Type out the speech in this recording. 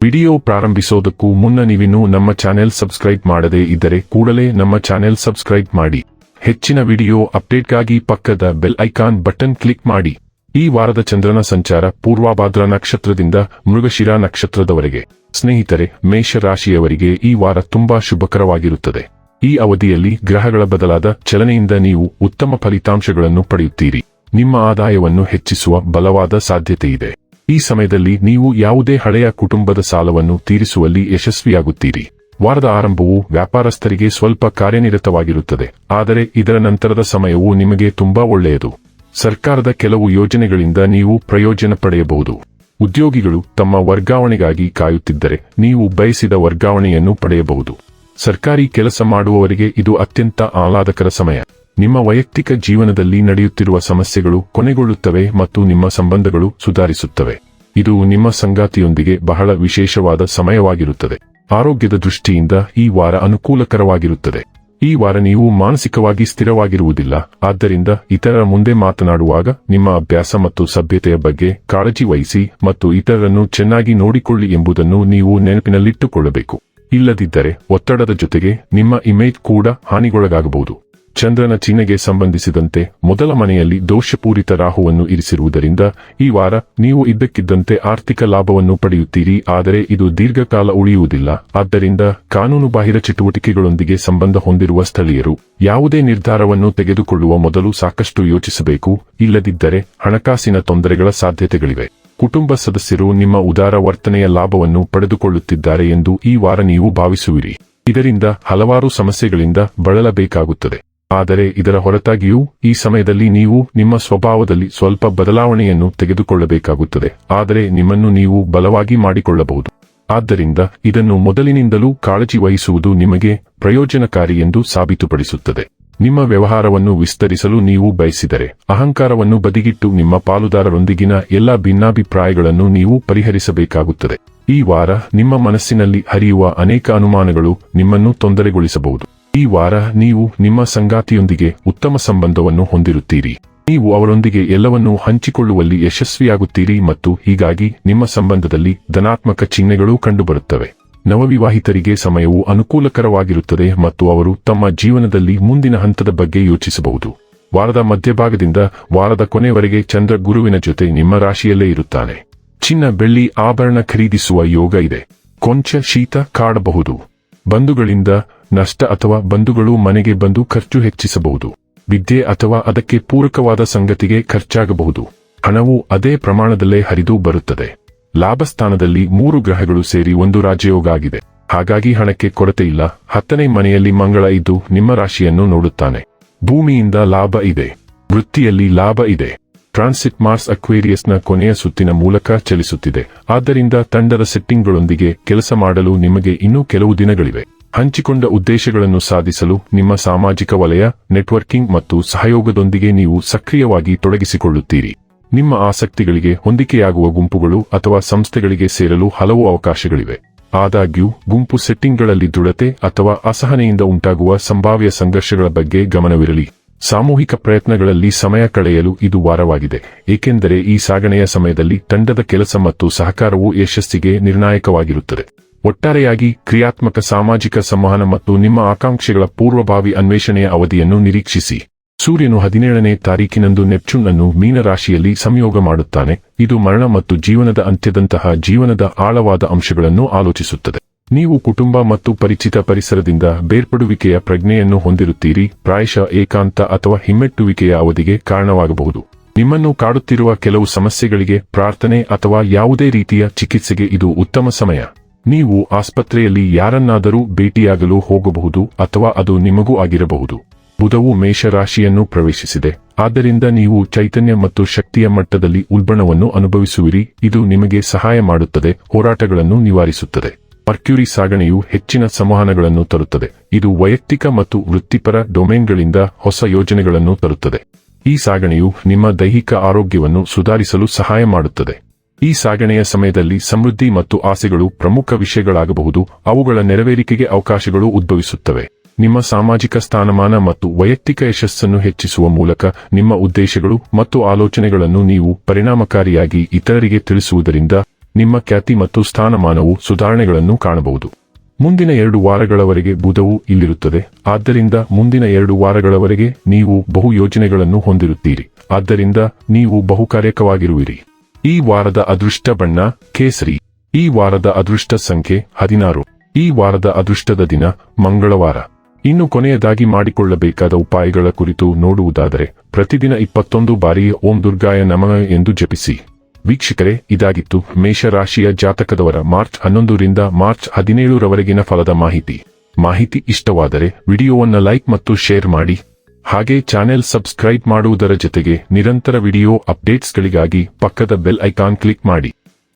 Video ಪ್ರಾರಂಭಿಸೋದಕ್ಕೂ ಮುನ್ನ ನೀವಿನ್ನೂ ನಮ್ಮ ಚಾನೆಲ್ ಸಬ್ಸ್ಕ್ರೈಬ್ ಮಾಡದೇ ಇದ್ದರೆ ಕೂಡಲೇ ನಮ್ಮ ಚಾನೆಲ್ ಸಬ್ಸ್ಕ್ರೈಬ್ ಮಾಡಿ. ಹೆಚ್ಚಿನ ವಿಡಿಯೋ ಅಪ್ಡೇಟ್ಗಾಗಿ ಪಕ್ಕದ ಬೆಲ್ ಐಕಾನ್ ಬಟನ್ ಕ್ಲಿಕ್ ಮಾಡಿ. ಈ ವಾರದ ಚಂದ್ರನ ಸಂಚಾರ ಪೂರ್ವಾಭಾದ್ರ ನಕ್ಷತ್ರದಿಂದ ಮೃಗಶಿರಾ ನಕ್ಷತ್ರದವರೆಗೆ. ಸ್ನೇಹಿತರೆ ಮೇಷ ರಾಶಿಯವರಿಗೆ ಈ ವಾರ ತುಂಬಾ ಶುಭಕರವಾಗಿರುತ್ತದೆ. ಈ ಅವಧಿಯಲ್ಲಿ ಗ್ರಹಗಳ ಬದಲಾದ ಚಲನೆಯಿಂದ ನೀವು ಉತ್ತಮ ಫಲಿತಾಂಶಗಳನ್ನು ಪಡೆಯುತ್ತೀರಿ. ನಿಮ್ಮ ಆದಾಯವನ್ನು ಹೆಚ್ಚಿಸುವ ಬಲವಾದ ಸಾಧ್ಯತೆಯಿದೆ. ಈ ಸಮಯದಲ್ಲಿ ನೀವು ಯಾವುದೇ ಹಳೆಯ ಕುಟುಂಬದ ಸಾಲವನ್ನು ತೀರಿಸುವಲ್ಲಿ ಯಶಸ್ವಿಯಾಗುತ್ತೀರಿ. ವಾರದ ಆರಂಭವು ವ್ಯಾಪಾರಸ್ಥರಿಗೆ ಸ್ವಲ್ಪ ಕಾರ್ಯನಿರತವಾಗಿರುತ್ತದೆ, ಆದರೆ ಇದರ ನಂತರದ ಸಮಯವು ನಿಮಗೆ ತುಂಬಾ ಒಳ್ಳೆಯದು. ಸರ್ಕಾರದ ಕೆಲವು ಯೋಜನೆಗಳಿಂದ ನೀವು ಪ್ರಯೋಜನ ಪಡೆಯಬಹುದು. ಉದ್ಯೋಗಿಗಳು ತಮ್ಮ ವರ್ಗಾವಣೆಗಾಗಿ ಕಾಯುತ್ತಿದ್ದರೆ ನೀವು ಬಯಸಿದ ವರ್ಗಾವಣೆಯನ್ನು ಪಡೆಯಬಹುದು. ಸರ್ಕಾರಿ ಕೆಲಸ ಮಾಡುವವರಿಗೆ ಇದು ಅತ್ಯಂತ ಆಹ್ಲಾದಕರ ಸಮಯ. ನಿಮ್ಮ ವೈಯಕ್ತಿಕ ಜೀವನದಲ್ಲಿ ನಡೆಯುತ್ತಿರುವ ಸಮಸ್ಯೆಗಳು ಕೊನೆಗೊಳ್ಳುತ್ತವೆ ಮತ್ತು ನಿಮ್ಮ ಸಂಬಂಧಗಳು ಸುಧಾರಿಸುತ್ತವೆ. ಇದು ನಿಮ್ಮ ಸಂಗಾತಿಯೊಂದಿಗೆ ಬಹಳ ವಿಶೇಷವಾದ ಸಮಯವಾಗಿರುತ್ತದೆ. ಆರೋಗ್ಯದ ದೃಷ್ಟಿಯಿಂದ ಈ ವಾರ ಅನುಕೂಲಕರವಾಗಿರುತ್ತದೆ. ಈ ವಾರ ನೀವು ಮಾನಸಿಕವಾಗಿ ಸ್ಥಿರವಾಗಿರುವುದಿಲ್ಲ. ಆದ್ದರಿಂದ ಇತರರ ಮುಂದೆ ಮಾತನಾಡುವಾಗ ನಿಮ್ಮ ಅಭ್ಯಾಸ ಮತ್ತು ಸಭ್ಯತೆಯ ಬಗ್ಗೆ ಕಾಳಜಿ ವಹಿಸಿ ಮತ್ತು ಇತರರನ್ನು ಚೆನ್ನಾಗಿ ನೋಡಿಕೊಳ್ಳಿ ಎಂಬುದನ್ನು ನೀವು ನೆನಪಿನಲ್ಲಿಟ್ಟುಕೊಳ್ಳಬೇಕು. ಇಲ್ಲದಿದ್ದರೆ ಒತ್ತಡದ ಜೊತೆಗೆ ನಿಮ್ಮ ಇಮೇಜ್ ಕೂಡ ಹಾನಿಗೊಳಗಾಗಬಹುದು. ಚಂದ್ರನ ಚಿಹ್ನೆಗೆ ಸಂಬಂಧಿಸಿದಂತೆ ಮೊದಲ ಮನೆಯಲ್ಲಿ ದೋಷಪೂರಿತ ರಾಹುವನ್ನು ಇರಿಸಿರುವುದರಿಂದ ಈ ವಾರ ನೀವು ಇದ್ದಕ್ಕಿದ್ದಂತೆ ಆರ್ಥಿಕ ಲಾಭವನ್ನು ಪಡೆಯುತ್ತೀರಿ, ಆದರೆ ಇದು ದೀರ್ಘಕಾಲ ಉಳಿಯುವುದಿಲ್ಲ. ಆದ್ದರಿಂದ ಕಾನೂನುಬಾಹಿರ ಚಟುವಟಿಕೆಗಳೊಂದಿಗೆ ಸಂಬಂಧ ಹೊಂದಿರುವ ಸ್ಥಳೀಯರು ಯಾವುದೇ ನಿರ್ಧಾರವನ್ನು ತೆಗೆದುಕೊಳ್ಳುವ ಮೊದಲು ಸಾಕಷ್ಟು ಯೋಚಿಸಬೇಕು. ಇಲ್ಲದಿದ್ದರೆ ಹಣಕಾಸಿನ ತೊಂದರೆಗಳ ಸಾಧ್ಯತೆಗಳಿವೆ. ಕುಟುಂಬ ಸದಸ್ಯರು ನಿಮ್ಮ ಉದಾರ ವರ್ತನೆಯ ಲಾಭವನ್ನು ಪಡೆದುಕೊಳ್ಳುತ್ತಿದ್ದಾರೆ ಎಂದು ಈ ವಾರ ನೀವು ಭಾವಿಸುವಿರಿ. ಇದರಿಂದ ಹಲವಾರು ಸಮಸ್ಯೆಗಳಿಂದ ಬಳಲಬೇಕಾಗುತ್ತದೆ. ಆದರೆ ಇದರ ಹೊರತಾಗಿಯೂ ಈ ಸಮಯದಲ್ಲಿ ನೀವು ನಿಮ್ಮ ಸ್ವಭಾವದಲ್ಲಿ ಸ್ವಲ್ಪ ಬದಲಾವಣೆಯನ್ನು ತೆಗೆದುಕೊಳ್ಳಬೇಕಾಗುತ್ತದೆ. ಆದರೆ ನಿಮ್ಮನ್ನು ನೀವು ಬಲವಾಗಿ ಮಾಡಿಕೊಳ್ಳಬಹುದು. ಆದ್ದರಿಂದ ಇದನ್ನು ಮೊದಲಿನಿಂದಲೂ ಕಾಳಜಿ ವಹಿಸುವುದು ನಿಮಗೆ ಪ್ರಯೋಜನಕಾರಿ ಎಂದು ಸಾಬೀತುಪಡಿಸುತ್ತದೆ. ನಿಮ್ಮ ವ್ಯವಹಾರವನ್ನು ವಿಸ್ತರಿಸಲು ನೀವು ಬಯಸಿದರೆ, ಅಹಂಕಾರವನ್ನು ಬದಿಗಿಟ್ಟು ನಿಮ್ಮ ಪಾಲುದಾರರೊಂದಿಗಿನ ಎಲ್ಲಾ ಭಿನ್ನಾಭಿಪ್ರಾಯಗಳನ್ನು ನೀವು ಪರಿಹರಿಸಬೇಕಾಗುತ್ತದೆ. ಈ ವಾರ ನಿಮ್ಮ ಮನಸ್ಸಿನಲ್ಲಿ ಹರಿಯುವ ಅನೇಕ ಅನುಮಾನಗಳು ನಿಮ್ಮನ್ನು ತೊಂದರೆಗೊಳಿಸಬಹುದು. ಈ ವಾರ ನೀವು ನಿಮ್ಮ ಸಂಗಾತಿಯೊಂದಿಗೆ ಉತ್ತಮ ಸಂಬಂಧವನ್ನು ಹೊಂದಿರುತ್ತೀರಿ. ನೀವು ಅವರೊಂದಿಗೆ ಎಲ್ಲವನ್ನೂ ಹಂಚಿಕೊಳ್ಳುವಲ್ಲಿ ಯಶಸ್ವಿಯಾಗುತ್ತೀರಿ ಮತ್ತು ಹೀಗಾಗಿ ನಿಮ್ಮ ಸಂಬಂಧದಲ್ಲಿ ಧನಾತ್ಮಕ ಚಿಹ್ನೆಗಳು ಕಂಡುಬರುತ್ತವೆ. ನವವಿವಾಹಿತರಿಗೆ ಸಮಯವು ಅನುಕೂಲಕರವಾಗಿರುತ್ತದೆ ಮತ್ತು ಅವರು ತಮ್ಮ ಜೀವನದಲ್ಲಿ ಮುಂದಿನ ಹಂತದ ಬಗ್ಗೆ ಯೋಚಿಸಬಹುದು. ವಾರದ ಮಧ್ಯಭಾಗದಿಂದ ವಾರದ ಕೊನೆವರೆಗೆ ಚಂದ್ರ ಗುರುವಿನ ಜೊತೆ ನಿಮ್ಮ ರಾಶಿಯಲ್ಲೇ ಇರುತ್ತಾನೆ. ಚಿನ್ನ ಬೆಳ್ಳಿ ಆಭರಣ ಖರೀದಿಸುವ ಯೋಗ ಇದೆ. ಕೊಂಚ ಶೀತ ಕಾಡಬಹುದು. ಬಂಧುಗಳಿಂದ ನಷ್ಟ ಅಥವಾ ಬಂಧುಗಳು ಮನೆಗೆ ಬಂದು ಖರ್ಚು ಹೆಚ್ಚಿಸಬಹುದು. ವಿದ್ಯೆ ಅಥವಾ ಅದಕ್ಕೆ ಪೂರಕವಾದ ಸಂಗತಿಗೆ ಖರ್ಚಾಗಬಹುದು. ಹಣವು ಅದೇ ಪ್ರಮಾಣದಲ್ಲೇ ಹರಿದು ಬರುತ್ತದೆ. ಲಾಭಸ್ಥಾನದಲ್ಲಿ ಮೂರು ಗ್ರಹಗಳು ಸೇರಿ ಒಂದು ರಾಜಯೋಗ ಆಗಿದೆ ಹಾಗಾಗಿ ಹಣಕ್ಕೆ ಕೊರತೆ ಇಲ್ಲ. ಹತ್ತನೇ ಮನೆಯಲ್ಲಿ ಮಂಗಳ ಇದ್ದು ನಿಮ್ಮ ರಾಶಿಯನ್ನು ನೋಡುತ್ತಾನೆ. ಭೂಮಿಯಿಂದ ಲಾಭ ಇದೆ. ವೃತ್ತಿಯಲ್ಲಿ ಲಾಭ ಇದೆ. ಟ್ರಾನ್ಸಿಟ್ ಮಾರ್ಸ್ ಅಕ್ವೇರಿಯಸ್ನ ಕೊನೆಯ ಸುತ್ತಿನ ಮೂಲಕ ಚಲಿಸುತ್ತಿದೆ. ಆದ್ದರಿಂದ ತಂಡದ ಸೆಟ್ಟಿಂಗ್ಗಳೊಂದಿಗೆ ಕೆಲಸ ಮಾಡಲು ನಿಮಗೆ ಇನ್ನೂ ಕೆಲವು ದಿನಗಳಿವೆ. ಹಂಚಿಕೊಂಡ ಉದ್ದೇಶಗಳನ್ನು ಸಾಧಿಸಲು ನಿಮ್ಮ ಸಾಮಾಜಿಕ ವಲಯ, ನೆಟ್ವರ್ಕಿಂಗ್ ಮತ್ತು ಸಹಯೋಗದೊಂದಿಗೆ ನೀವು ಸಕ್ರಿಯವಾಗಿ ತೊಡಗಿಸಿಕೊಳ್ಳುತ್ತೀರಿ. ನಿಮ್ಮ ಆಸಕ್ತಿಗಳಿಗೆ ಹೊಂದಿಕೆಯಾಗುವ ಗುಂಪುಗಳು ಅಥವಾ ಸಂಸ್ಥೆಗಳಿಗೆ ಸೇರಲು ಹಲವು ಅವಕಾಶಗಳಿವೆ. ಆದಾಗ್ಯೂ, ಗುಂಪು ಸೆಟ್ಟಿಂಗ್ಗಳಲ್ಲಿ ದೃಢತೆ ಅಥವಾ ಅಸಹನೆಯಿಂದ ಉಂಟಾಗುವ ಸಂಭಾವ್ಯ ಸಂಘರ್ಷಗಳ ಬಗ್ಗೆ ಗಮನವಿರಲಿ. ಸಾಮೂಹಿಕ ಪ್ರಯತ್ನಗಳಲ್ಲಿ ಸಮಯ ಕಳೆಯಲು ಇದು ವಾರವಾಗಿದೆ, ಏಕೆಂದರೆ ಈ ಸಾಗಣೆಯ ಸಮಯದಲ್ಲಿ ತಂಡದ ಕೆಲಸ ಮತ್ತು ಸಹಕಾರವು ಯಶಸ್ಸಿಗೆ ನಿರ್ಣಾಯಕವಾಗಿರುತ್ತದೆ. ಒಟ್ಟಾರೆಯಾಗಿ, ಕ್ರಿಯಾತ್ಮಕ ಸಾಮಾಜಿಕ ಸಂವಹನ ಮತ್ತು ನಿಮ್ಮ ಆಕಾಂಕ್ಷೆಗಳ ಪೂರ್ವಭಾವಿ ಅನ್ವೇಷಣೆಯ ಅವಧಿಯನ್ನು ನಿರೀಕ್ಷಿಸಿ. ಸೂರ್ಯನು ಹದಿನೇಳನೇ ತಾರೀಕಿನಂದು ನೆಪ್ಚೂನ್ ಅನ್ನು ಮೀನರಾಶಿಯಲ್ಲಿ ಸಂಯೋಗ ಮಾಡುತ್ತಾನೆ. ಇದು ಮರಣ ಮತ್ತು ಜೀವನದ ಅಂತ್ಯದಂತಹ ಜೀವನದ ಆಳವಾದ ಅಂಶಗಳನ್ನು ಆಲೋಚಿಸುತ್ತದೆ. ನೀವು ಕುಟುಂಬ ಮತ್ತು ಪರಿಚಿತ ಪರಿಸರದಿಂದ ಬೇರ್ಪಡುವಿಕೆಯ ಪ್ರಜ್ಞೆಯನ್ನು ಹೊಂದಿರುತ್ತೀರಿ, ಪ್ರಾಯಶಃ ಏಕಾಂತ ಅಥವಾ ಹಿಮ್ಮೆಟ್ಟುವಿಕೆಯ ಅವಧಿಗೆ ಕಾರಣವಾಗಬಹುದು. ನಿಮ್ಮನ್ನು ಕಾಡುತ್ತಿರುವ ಕೆಲವು ಸಮಸ್ಯೆಗಳಿಗೆ ಪ್ರಾರ್ಥನೆ ಅಥವಾ ಯಾವುದೇ ರೀತಿಯ ಚಿಕಿತ್ಸೆಗೆ ಇದು ಉತ್ತಮ ಸಮಯ. ನೀವು ಆಸ್ಪತ್ರೆಯಲ್ಲಿ ಯಾರನ್ನಾದರೂ ಭೇಟಿಯಾಗಲು ಹೋಗಬಹುದು ಅಥವಾ ಅದು ನಿಮಗೂ ಆಗಿರಬಹುದು. ಬುಧವು ಮೇಷರಾಶಿಯನ್ನು ಪ್ರವೇಶಿಸಿದೆ. ಆದ್ದರಿಂದ ನೀವು ಚೈತನ್ಯ ಮತ್ತು ಶಕ್ತಿಯ ಮಟ್ಟದಲ್ಲಿ ಉಲ್ಬಣವನ್ನು ಅನುಭವಿಸುವಿರಿ. ಇದು ನಿಮಗೆ ಸಹಾಯ ಮಾಡುತ್ತದೆ, ಹೋರಾಟಗಳನ್ನು ನಿವಾರಿಸುತ್ತದೆ. ಮರ್ಕ್ಯೂರಿ ಸಾಗಣೆಯು ಹೆಚ್ಚಿನ ಸಂವಹನಗಳನ್ನು ತರುತ್ತದೆ. ಇದು ವೈಯಕ್ತಿಕ ಮತ್ತು ವೃತ್ತಿಪರ ಡೊಮೇನ್ಗಳಿಂದ ಹೊಸ ಯೋಜನೆಗಳನ್ನು ತರುತ್ತದೆ. ಈ ಸಾಗಣೆಯು ನಿಮ್ಮ ದೈಹಿಕ ಆರೋಗ್ಯವನ್ನು ಸುಧಾರಿಸಲು ಸಹಾಯ ಮಾಡುತ್ತದೆ. ಈ ಸಾಗಣೆಯ ಸಮಯದಲ್ಲಿ ಸಮೃದ್ಧಿ ಮತ್ತು ಆಸೆಗಳು ಪ್ರಮುಖ ವಿಷಯಗಳಾಗಬಹುದು. ಅವುಗಳ ನೆರವೇರಿಕೆಗೆ ಅವಕಾಶಗಳು ಉದ್ಭವಿಸುತ್ತವೆ. ನಿಮ್ಮ ಸಾಮಾಜಿಕ ಸ್ಥಾನಮಾನ ಮತ್ತು ವೈಯಕ್ತಿಕ ಯಶಸ್ಸನ್ನು ಹೆಚ್ಚಿಸುವ ಮೂಲಕ ನಿಮ್ಮ ಉದ್ದೇಶಗಳು ಮತ್ತು ಆಲೋಚನೆಗಳನ್ನು ನೀವು ಪರಿಣಾಮಕಾರಿಯಾಗಿ ಇತರರಿಗೆ ತಿಳಿಸುವುದರಿಂದ ನಿಮ್ಮ ಖ್ಯಾತಿ ಮತ್ತು ಸ್ಥಾನಮಾನವು ಸುಧಾರಣೆಗಳನ್ನು ಕಾಣಬಹುದು. ಮುಂದಿನ ಎರಡು ವಾರಗಳವರೆಗೆ ಬುಧವು ಇಲ್ಲಿರುತ್ತದೆ. ಆದ್ದರಿಂದ ಮುಂದಿನ ಎರಡು ವಾರಗಳವರೆಗೆ ನೀವು ಬಹು ಯೋಜನೆಗಳನ್ನು ಹೊಂದಿರುತ್ತೀರಿ. ಆದ್ದರಿಂದ ನೀವು ಬಹುಕಾರ್ಯಕವಾಗಿರುವಿರಿ ಈ ವಾರದ ಅದೃಷ್ಟ ಬಣ್ಣ, ಕೇಸರಿ. ಈ ವಾರದ ಅದೃಷ್ಟ ಸಂಖ್ಯೆ, ಹದಿನಾರು. ಈ ವಾರದ ಅದೃಷ್ಟದ ದಿನ, ಮಂಗಳವಾರ. ಇನ್ನು ಕೊನೆಯದಾಗಿ ಮಾಡಿಕೊಳ್ಳಬೇಕಾದ ಉಪಾಯಗಳ ಕುರಿತು ನೋಡುವುದಾದರೆ, ಪ್ರತಿದಿನ ಇಪ್ಪತ್ತೊಂದು ಬಾರಿ ಓಂ ದುರ್ಗಾಯ ನಮಃ ಎಂದು ಜಪಿಸಿ. ವೀಕ್ಷಕರೇ, ಇದಾಗಿತ್ತು ಮೇಷರಾಶಿಯ ಜಾತಕದವರ ಮಾರ್ಚ್ ಹನ್ನೊಂದರಿಂದ ಮಾರ್ಚ್ ಹದಿನೇಳರವರೆಗಿನ ಫಲದ ಮಾಹಿತಿ. ಮಾಹಿತಿ ಇಷ್ಟವಾದರೆ ವಿಡಿಯೋವನ್ನು ಲೈಕ್ ಮತ್ತು ಶೇರ್ ಮಾಡಿ. ಹಾಗೆ ಚಾನೆಲ್ ಸಬ್ಸ್ಕ್ರೈಬ್ ಮಾಡುವುದರ ಜೊತೆಗೆ ನಿರಂತರ ವಿಡಿಯೋ ಅಪ್ಡೇಟ್ಸ್ಗಳಿಗಾಗಿ ಪಕ್ಕದ ಬೆಲ್ ಐಕಾನ್ ಕ್ಲಿಕ್ ಮಾಡಿ.